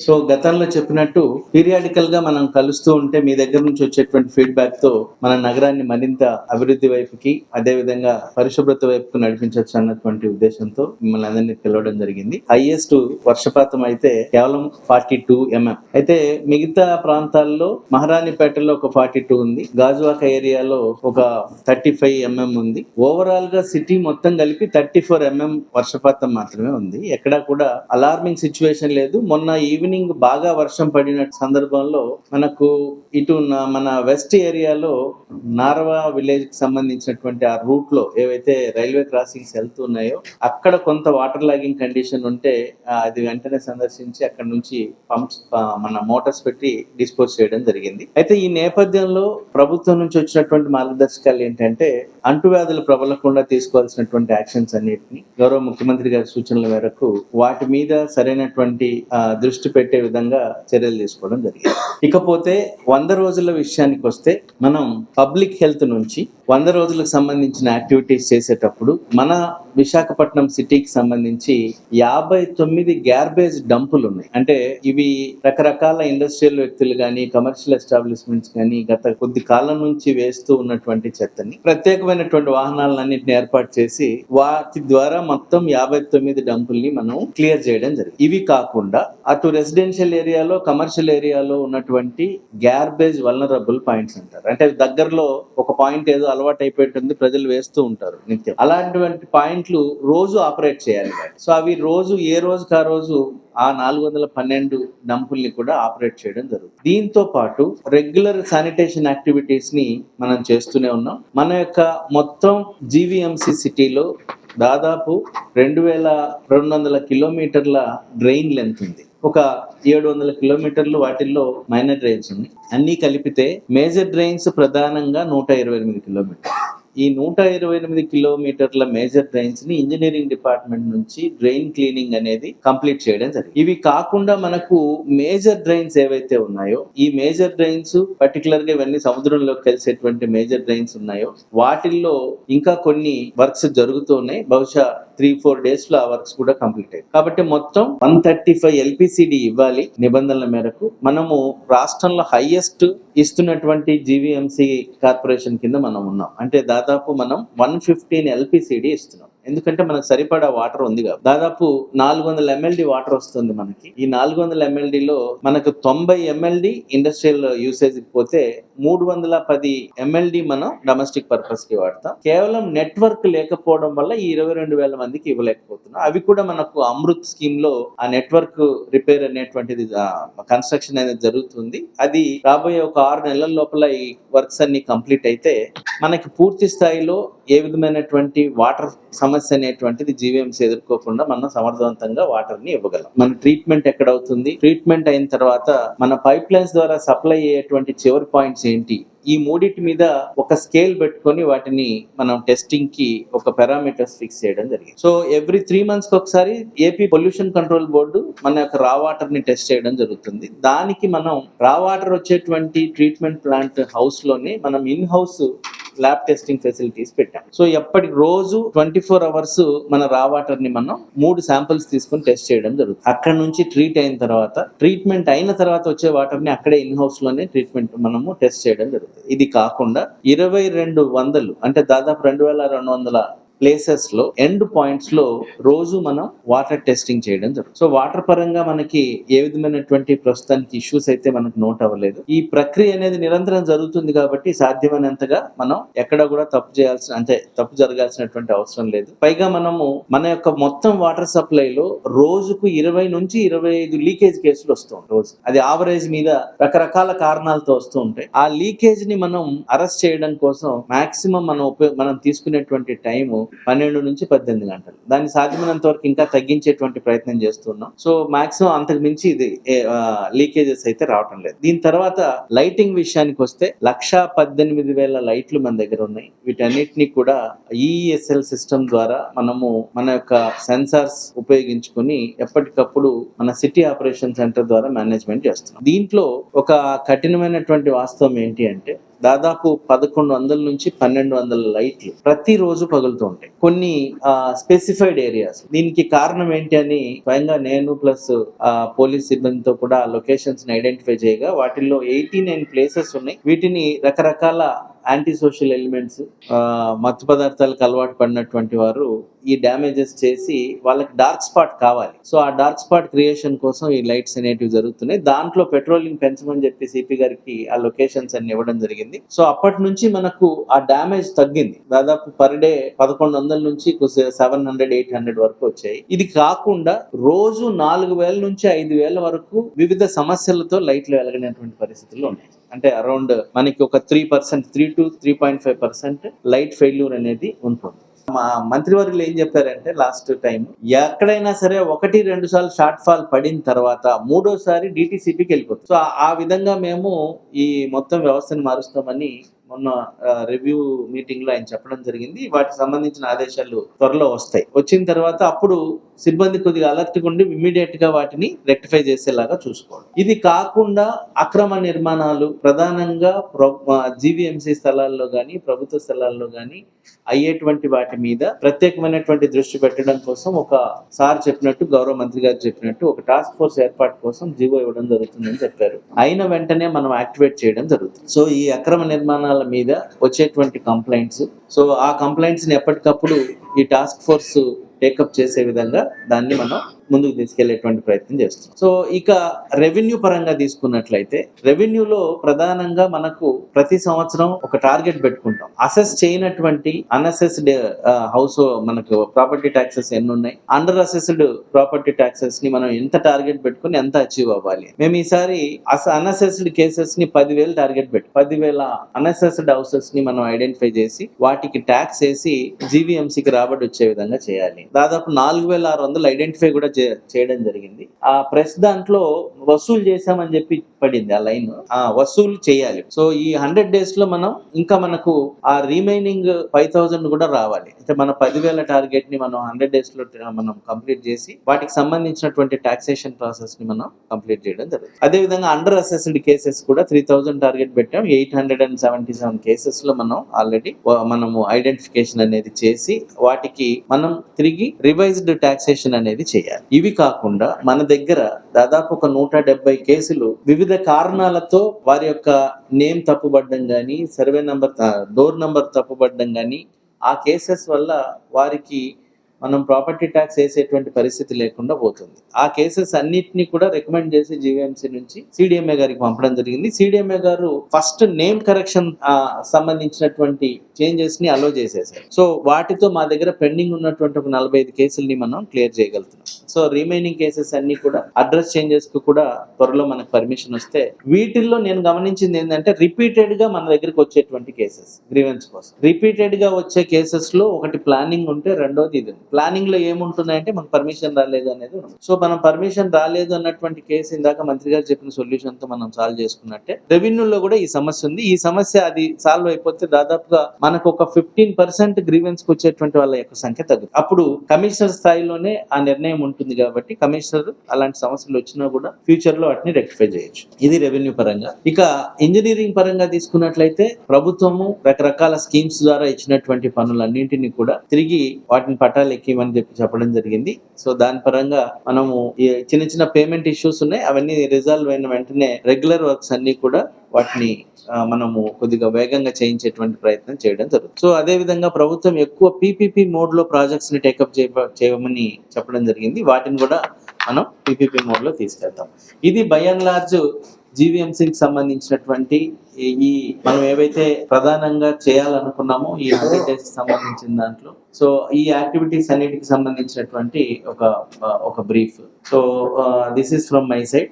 So గతంలో చెప్పినట్టు పీరియాడికల్గా మనం కలుస్తూ ఉంటే మీ దగ్గర నుంచి వచ్చేటువంటి ఫీడ్బ్యాక్తో మన నగరాన్ని మరింత అభివృద్ధి వైపుకి అదే విధంగా పరిశుభ్రత వైపుకు నడిపించవచ్చు అన్నటువంటి ఉద్దేశంతో మిమ్మల్ని అందరినీ పిలవడం జరిగింది. హైయెస్ట్ వర్షపాతం అయితే కేవలం ఫార్టీ టూ ఎంఎం అయితే మిగతా ప్రాంతాల్లో మహారాణిపేటలో ఒక ఫార్టీ టూ ఉంది. గాజువాక ఏరియాలో ఒక థర్టీ ఫైవ్ ఎంఎం ఉంది. ఓవరాల్గా సిటీ మొత్తం కలిపి థర్టీ ఫోర్ ఎంఎం వర్షపాతం మాత్రమే ఉంది. ఎక్కడా కూడా అలార్మింగ్ సిచ్యువేషన్ లేదు. మొన్న ఈ ఈవినింగ్ బాగా వర్షం పడిన సందర్భంలో మనకు ఇటు మన వెస్ట్ ఏరియాలో నార్వా విలేజ్కి సంబంధించినటువంటి ఆ రూట్లో ఏవైతే రైల్వే క్రాసింగ్స్ వెళ్తున్నాయో అక్కడ కొంత వాటర్ లాగింగ్ కండిషన్ ఉంటే అది వెంటనే సందర్శించి అక్కడ నుంచి పంప్స్ మన మోటార్స్ పెట్టి డిస్పోజ్ చేయడం జరిగింది. అయితే ఈ నేపథ్యంలో ప్రభుత్వం నుంచి వచ్చినటువంటి మార్గదర్శకాలు ఏంటంటే అంటువ్యాధులు ప్రబలకుండా తీసుకోవాల్సినటువంటి యాక్షన్స్ అన్నిటిని గౌరవ ముఖ్యమంత్రి గారి సూచనల మేరకు వాటి మీద సరైనటువంటి దృష్టి పెట్టే విధంగా చర్యలు తీసుకోవడం జరిగింది. ఇకపోతే వంద రోజుల విషయానికి వస్తే మనం పబ్లిక్ హెల్త్ నుంచి వంద రోజులకు సంబంధించిన యాక్టివిటీస్ చేసేటప్పుడు మన విశాఖపట్నం సిటీకి సంబంధించి యాభై తొమ్మిది గ్యార్బేజ్ డంపులు ఉన్నాయి. అంటే ఇవి రకరకాల ఇండస్ట్రియల్ వ్యక్తులు కానీ కమర్షియల్ ఎస్టాబ్లిష్మెంట్స్ కానీ గత కొద్ది కాలం నుంచి వేస్తూ ఉన్నటువంటి చెత్తని ప్రత్యేకమైనటువంటి వాహనాలన్నింటిని ఏర్పాటు చేసి వాటి ద్వారా మొత్తం యాభై తొమ్మిది డంపుల్ని మనం క్లియర్ చేయడం జరిగింది. ఇవి కాకుండా అటు రెసిడెన్షియల్ ఏరియాలో కమర్షియల్ ఏరియాలో ఉన్నటువంటి గ్యార్బేజ్ వల్నరబుల్ పాయింట్స్ అంటారు. అంటే దగ్గరలో ఒక పాయింట్ ఏదో అలవాటు అయిపోయింటుంది ప్రజలు వేస్తూ ఉంటారు నిత్యం. అలాంటివంటి పాయింట్లు రోజు ఆపరేట్ చేయాలి సో అవి రోజు ఏ రోజుకి ఆ రోజు ఆ నాలుగు వందల పన్నెండు డంపుల్ని కూడా ఆపరేట్ చేయడం జరుగుతుంది. దీంతో పాటు రెగ్యులర్ శానిటేషన్ యాక్టివిటీస్ని మనం చేస్తూనే ఉన్నాం. మన యొక్క మొత్తం జీవీఎంసీ సిటీలో దాదాపు రెండు వేల రెండు వందల కిలోమీటర్ల డ్రైన్ లెంత్ ఉంది. ఒక ఏడు వందల కిలోమీటర్లు వాటిల్లో మైనర్ డ్రైన్స్ ఉన్నాయి. అన్నీ కలిపితే మేజర్ డ్రైన్స్ ప్రధానంగా నూట ఇరవై ఎనిమిది కిలోమీటర్లు. ఈ నూట ఇరవై ఎనిమిది కిలోమీటర్ల మేజర్ డ్రైన్స్ని ఇంజనీరింగ్ డిపార్ట్మెంట్ నుంచి డ్రైన్ క్లీనింగ్ అనేది కంప్లీట్ చేయడం జరిగింది. ఇవి కాకుండా మనకు మేజర్ డ్రైన్స్ ఏవైతే ఉన్నాయో ఈ మేజర్ డ్రైన్స్ పర్టికులర్గా ఇవన్నీ సముద్రంలో కలిసేటువంటి మేజర్ డ్రైన్స్ ఉన్నాయో వాటిల్లో ఇంకా కొన్ని వర్క్స్ జరుగుతూ ఉన్నాయి. బహుశా త్రీ ఫోర్ డేస్లో ఆ వర్క్స్ కూడా కంప్లీట్ అయ్యాయి. కాబట్టి మొత్తం వన్ థర్టీ ఫైవ్ ఎల్పిసిడి ఇవ్వాలి నిబంధనల మేరకు. మనము రాష్ట్రంలో హైయెస్ట్ ఇస్తున్నటువంటి జీవీఎంసీ కార్పొరేషన్ కింద మనం ఉన్నాం. అంటే దాదాపు మనం వన్ ఫిఫ్టీన్ ఎల్పిసిడి ఇస్తున్నాం. ఎందుకంటే మనకు సరిపడా వాటర్ ఉంది కాబట్టి. దాదాపు నాలుగు వందల ఎంఎల్డి వాటర్ వస్తుంది మనకి. ఈ నాలుగు వందల ఎంఎల్డిలో మనకు తొంభై ఎంఎల్డి ఇండస్ట్రియల్ యూసేజ్ పోతే మూడు వందల పది ఎంఎల్డి మనం డొమెస్టిక్ పర్పస్కి వాడతాం. కేవలం నెట్వర్క్ లేకపోవడం వల్ల ఈ ఇరవై రెండు వేల మందికి ఇవ్వలేకపోతున్నాం. అవి కూడా మనకు అమృత్ స్కీమ్లో ఆ నెట్వర్క్ రిపేర్ అనేటువంటిది కన్స్ట్రక్షన్ అనేది జరుగుతుంది. అది రాబోయే ఒక ఆరు నెలల లోపల ఈ వర్క్స్ అన్ని కంప్లీట్ అయితే మనకి పూర్తి స్థాయిలో ఏ విధమైనటువంటి వాటర్ సమస్య అనేటువంటిది జీవీఎంసీ ఎదుర్కోకుండా మనం సమర్థవంతంగా వాటర్ని ఇవ్వగలం. మన ట్రీట్మెంట్ ఎక్కడ అవుతుంది ట్రీట్మెంట్ అయిన తర్వాత మన పైప్ లైన్స్ ద్వారా సప్లై అయ్యేటువంటి చివరి పాయింట్స్ ఏంటి? ఈ మూడిటి మీద ఒక స్కేల్ పెట్టుకొని వాటిని మనం టెస్టింగ్కి ఒక పారామీటర్స్ ఫిక్స్ చేయడం జరిగింది. సో ఎవ్రీ త్రీ మంత్స్కి ఒకసారి ఏపీ పొల్యూషన్ కంట్రోల్ బోర్డు మన యొక్క రా వాటర్ని టెస్ట్ చేయడం జరుగుతుంది. దానికి మనం రా వాటర్ వచ్చేటువంటి ట్రీట్మెంట్ ప్లాంట్ హౌస్లోనే మనం in house lab testing facilities పెట్టాం. సో ఎప్పటి రోజు ట్వంటీ ఫోర్ అవర్స్ మన రా వాటర్ని మనం మూడు శాంపిల్స్ తీసుకొని టెస్ట్ చేయడం జరుగుతుంది. అక్కడ నుంచి ట్రీట్ అయిన తర్వాత ట్రీట్మెంట్ అయిన తర్వాత వచ్చే వాటర్ని అక్కడే ఇన్ హౌస్లోనే ట్రీట్మెంట్ మనము టెస్ట్ చేయడం జరుగుతుంది. ఇది కాకుండా ఇరవై రెండు వందలు అంటే దాదాపు రెండు వేల రెండు వందల ప్లేసెస్లో ఎండ్ పాయింట్స్లో రోజు మనం వాటర్ టెస్టింగ్ చేయడం జరుగుతుంది. సో వాటర్ పరంగా మనకి ఏ విధమైనటువంటి ప్రస్తుతానికి ఇష్యూస్ అయితే మనకు నోట్ అవ్వలేదు. ఈ ప్రక్రియ అనేది నిరంతరం జరుగుతుంది కాబట్టి సాధ్యమైనంతగా మనం ఎక్కడ కూడా తప్పు చేయాల్సిన అంటే తప్పు జరగాల్సినటువంటి అవసరం లేదు. పైగా మనము మన యొక్క మొత్తం వాటర్ సప్లై లో రోజుకు ఇరవై నుంచి ఇరవై ఐదు లీకేజ్ కేసులు వస్తూ ఉంటాయి. రోజు అది ఆవరేజ్ మీద రకరకాల కారణాలతో వస్తూ ఉంటాయి. ఆ లీకేజ్ని మనం అరెస్ట్ చేయడం కోసం మాక్సిమం మనం ఉపయోగ మనం తీసుకునేటువంటి టైము పన్నెండు నుంచి పద్దెనిమిది గంటలు. దాన్ని సాధ్యమైనంత వరకు ఇంకా తగ్గించేటువంటి ప్రయత్నం చేస్తున్నాం. సో మాక్సిమం అంతకు మించి ఇది లీకేజెస్ అయితే రావటం లేదు. దీని తర్వాత లైటింగ్ విషయానికి వస్తే లక్షా పద్దెనిమిది వేల లైట్లు మన దగ్గర ఉన్నాయి. వీటన్నిటిని కూడా ఈఎస్ఎల్ సిస్టమ్ ద్వారా మనము మన యొక్క సెన్సార్స్ ఉపయోగించుకొని ఎప్పటికప్పుడు మన సిటీ ఆపరేషన్ సెంటర్ ద్వారా మేనేజ్మెంట్ చేస్తున్నాం. దీంట్లో ఒక కఠినమైనటువంటి వాస్తవం ఏంటి అంటే దాదాపు పదకొండు వందల నుంచి పన్నెండు వందల లైట్లు ప్రతిరోజు పగులుతూ ఉంటాయి. కొన్ని స్పెసిఫైడ్ ఏరియాస్ దీనికి కారణం ఏంటి అని స్వయంగా నేను ప్లస్ పోలీస్ సిబ్బందితో కూడా లొకేషన్స్ని ఐడెంటిఫై చేయగా వాటిల్లో ఎయిటీ నైన్ ప్లేసెస్ ఉన్నాయి. వీటిని రకరకాల యాంటీ సోషల్ ఎలిమెంట్స్ మత్తు పదార్థాలకు అలవాటు పడినటువంటి వారు ఈ డ్యామేజెస్ చేసి వాళ్ళకి డార్క్ స్పాట్ కావాలి. సో ఆ డార్క్ స్పాట్ క్రియేషన్ కోసం ఈ లైట్స్ అనేటివి జరుగుతున్నాయి. దాంట్లో పెట్రోలింగ్ పెంచమని చెప్పి సిపి గారికి ఆ లొకేషన్స్ అన్ని ఇవ్వడం జరిగింది. సో అప్పటి నుంచి మనకు ఆ డ్యామేజ్ తగ్గింది. దాదాపు పర్ డే పదకొండు వందల నుంచి సెవెన్ హండ్రెడ్ ఎయిట్ హండ్రెడ్ వరకు వచ్చాయి. ఇది కాకుండా రోజు నాలుగు వేల నుంచి ఐదు వేల వరకు వివిధ సమస్యలతో లైట్లు వెలగనటువంటి పరిస్థితులు ఉన్నాయి. అంటే అరౌండ్ మనకి ఒక three percent three to three point five percent light failure అనేది ఉంటుంది. మా మంత్రివర్యులు ఏం చెప్పారంటే లాస్ట్ టైం ఎక్కడైనా సరే ఒకటి రెండు సార్లు షార్ట్ ఫాల్ పడిన తర్వాత మూడోసారి డిటిసిపికి వెళ్ళిపోతుంది సో ఆ విధంగా మేము ఈ మొత్తం వ్యవస్థను మారుస్తామని మొన్న రివ్యూ మీటింగ్లో ఆయన చెప్పడం జరిగింది. వాటికి సంబంధించిన ఆదేశాలు త్వరలో వస్తాయి. వచ్చిన తర్వాత అప్పుడు సిబ్బంది కొద్దిగా అలర్ట్గా ఉండి ఇమ్మీడియట్గా వాటిని రెక్టిఫై చేసేలాగా చూసుకోవాలి ఇది కాకుండా అక్రమ నిర్మాణాలు ప్రధానంగా జీవీఎంసీ స్థలాల్లో కానీ ప్రభుత్వ స్థలాల్లో కానీ అయ్యేటువంటి వాటి మీద ప్రత్యేకమైనటువంటి దృష్టి పెట్టడం కోసం ఒక సార్ చెప్పినట్టు గౌరవ మంత్రి గారు చెప్పినట్టు ఒక టాస్క్ ఫోర్స్ ఏర్పాటు కోసం జీవో ఇవ్వడం జరుగుతుందని చెప్పారు. అయిన వెంటనే మనం యాక్టివేట్ చేయడం జరుగుతుంది. సో ఈ అక్రమ నిర్మాణాల మీద వచ్చేటువంటి కంప్లైంట్స్ సో ఆ కంప్లైంట్స్ని ఎప్పటికప్పుడు ఈ టాస్క్ ఫోర్స్ టేకప్ చేసే విధంగా దాన్ని మనం ముందుకు తీసుకెళ్ళేటువంటి ప్రయత్నం చేస్తున్నాం. సో ఇక రెవెన్యూ పరంగా తీసుకున్నట్లయితే రెవెన్యూలో ప్రధానంగా మనకు ప్రతి సంవత్సరం ఒక టార్గెట్ పెట్టుకుంటాం. అసెస్ చేయనటువంటి అన్అసెస్డ్ హౌస్ మనకు ప్రాపర్టీ ట్యాక్సెస్ ఎన్ని ఉన్నాయి అండర్ అసెస్డ్ ప్రాపర్టీ ట్యాక్సెస్ని మనం ఎంత టార్గెట్ పెట్టుకుని ఎంత అచీవ్ అవ్వాలి? మేము ఈసారి అన్అసెస్డ్ కేసెస్ని పదివేలు టార్గెట్ పెట్టి. పదివేల అన్అసెస్డ్ హౌసెస్ని మనం ఐడెంటిఫై చేసి వాటికి ట్యాక్స్ వేసి జీవీఎంసీకి రాబడి వచ్చే విధంగా చేయాలి. దాదాపు నాలుగు వేల ఆరు వందలు ఐడెంటిఫై కూడా చేయడం జరిగింది. ఆ ప్రెస్ దాంట్లో వసూలు చేశామని చెప్పి పడింది ఆ లైన్. ఆ వసూలు చేయాలి. సో ఈ హండ్రెడ్ డేస్లో మనం ఇంకా మనకు ఆ రిమైనింగ్ ఫైవ్ థౌసండ్ కూడా రావాలి. అయితే మన పదివేల టార్గెట్ని మనం హండ్రెడ్ డేస్లో మనం కంప్లీట్ చేసి వాటికి సంబంధించినటువంటి టాక్సేషన్ ప్రాసెస్ని మనం కంప్లీట్ చేయడం జరుగుతుంది. అదే విధంగా అండర్ అసెస్డ్ కేసెస్ కూడా త్రీ థౌసండ్ టార్గెట్ పెట్టాం. Eight hundred and seventy seven కేసెస్లో మనం ఆల్రెడీ మనము ఐడెంటిఫికేషన్ అనేది చేసి వాటికి మనం తిరిగి రివైజ్డ్ టాక్సేషన్ అనేది చేయాలి. ఇవి కాకుండా మన దగ్గర దాదాపు ఒక నూట డెబ్బై కేసులు వివిధ కారణాలతో వారి యొక్క నేమ్ తప్పుబడ్డం కానీ సర్వే నంబర్ డోర్ నంబర్ తప్పుబడ్డం కానీ ఆ కేసెస్ వల్ల వారికి మనం ప్రాపర్టీ ట్యాక్స్ వేసేటువంటి పరిస్థితి లేకుండా పోతుంది. ఆ కేసెస్ అన్నిటిని కూడా రికమెండ్ చేసి జీవీఎంసీ నుంచి సిడిఎంఏ గారికి పంపడం జరిగింది. సిడిఎంఏ గారు ఫస్ట్ నేమ్ కరెక్షన్ సంబంధించినటువంటి చేంజెస్ని అలో చేసేసారు. సో వాటితో మా దగ్గర పెండింగ్ ఉన్నటువంటి ఒక నలభై ఐదు కేసుల్ని మనం క్లియర్ చేయగలుగుతున్నాం. సో రిమైనింగ్ కేసెస్ అన్ని కూడా అడ్రస్ చేంజెస్కు కూడా త్వరలో మనకు పర్మిషన్ వస్తే వీటిల్లో నేను గమనించింది ఏంటంటే రిపీటెడ్గా మన దగ్గరకు వచ్చేటువంటి కేసెస్ గ్రీవెన్స్ కోసం. రిపీటెడ్గా వచ్చే కేసెస్లో ఒకటి ప్లానింగ్ ఉంటే రెండోది ఇది ప్లానింగ్లో ఏముంటున్నాయంటే మనకు పర్మిషన్ రాలేదు అనేది సో మనం పర్మిషన్ రాలేదు అన్నటువంటి కేసు ఇందాక మంత్రి గారు చెప్పిన సొల్యూషన్తో మనం సాల్వ్ చేసుకున్నట్టే రెవెన్యూ లో కూడా ఈ సమస్య ఉంది. ఈ సమస్య అది సాల్వ్ అయిపోతే దాదాపుగా మనకు ఒక ఫిఫ్టీన్ పర్సెంట్ గ్రీవెన్స్కు వచ్చేటువంటి వాళ్ళ యొక్క సంఖ్య తగ్గుతుంది. అప్పుడు కమిషనర్ స్థాయిలోనే ఆ నిర్ణయం ఉంటుంది కాబట్టి కమిషనర్ అలాంటి సమస్యలు వచ్చినా కూడా ఫ్యూచర్లో వాటిని రెక్టిఫై చేయొచ్చు. ఇది రెవెన్యూ పరంగా. ఇక ఇంజనీరింగ్ పరంగా తీసుకున్నట్లయితే ప్రభుత్వము రకరకాల స్కీమ్స్ ద్వారా ఇచ్చినటువంటి పనులన్నింటినీ కూడా తిరిగి వాటిని పట్టాలు ఎక్కిమని చెప్పి చెప్పడం జరిగింది. సో దాని పరంగా మనము ఈ చిన్న చిన్న పేమెంట్ ఇష్యూస్ ఉన్నాయి. అవన్నీ రిజాల్వ్ అయిన వెంటనే రెగ్యులర్ వర్క్స్ అన్ని కూడా వాటిని మనము కొద్దిగా వేగంగా చేయించేటువంటి ప్రయత్నం చేయడం జరుగుతుంది. సో అదే విధంగా ప్రభుత్వం ఎక్కువ పీపీపీ మోడ్లో ప్రాజెక్ట్స్ని టేకప్ చేయమని చెప్పడం జరిగింది. వాటిని కూడా మనం పీపీపీ మోడ్లో తీసుకెళ్తాం. ఇది బై అండ్ లార్జ్ జీవీఎంసీకి సంబంధించినటువంటి ఈ మనం ఏవైతే ప్రధానంగా చేయాలనుకున్నామో ఈ హండ్రెడ్ డేస్ సంబంధించిన దాంట్లో. సో ఈ యాక్టివిటీస్ అన్నిటికి సంబంధించినటువంటి ఒక ఒక brief so this is from my side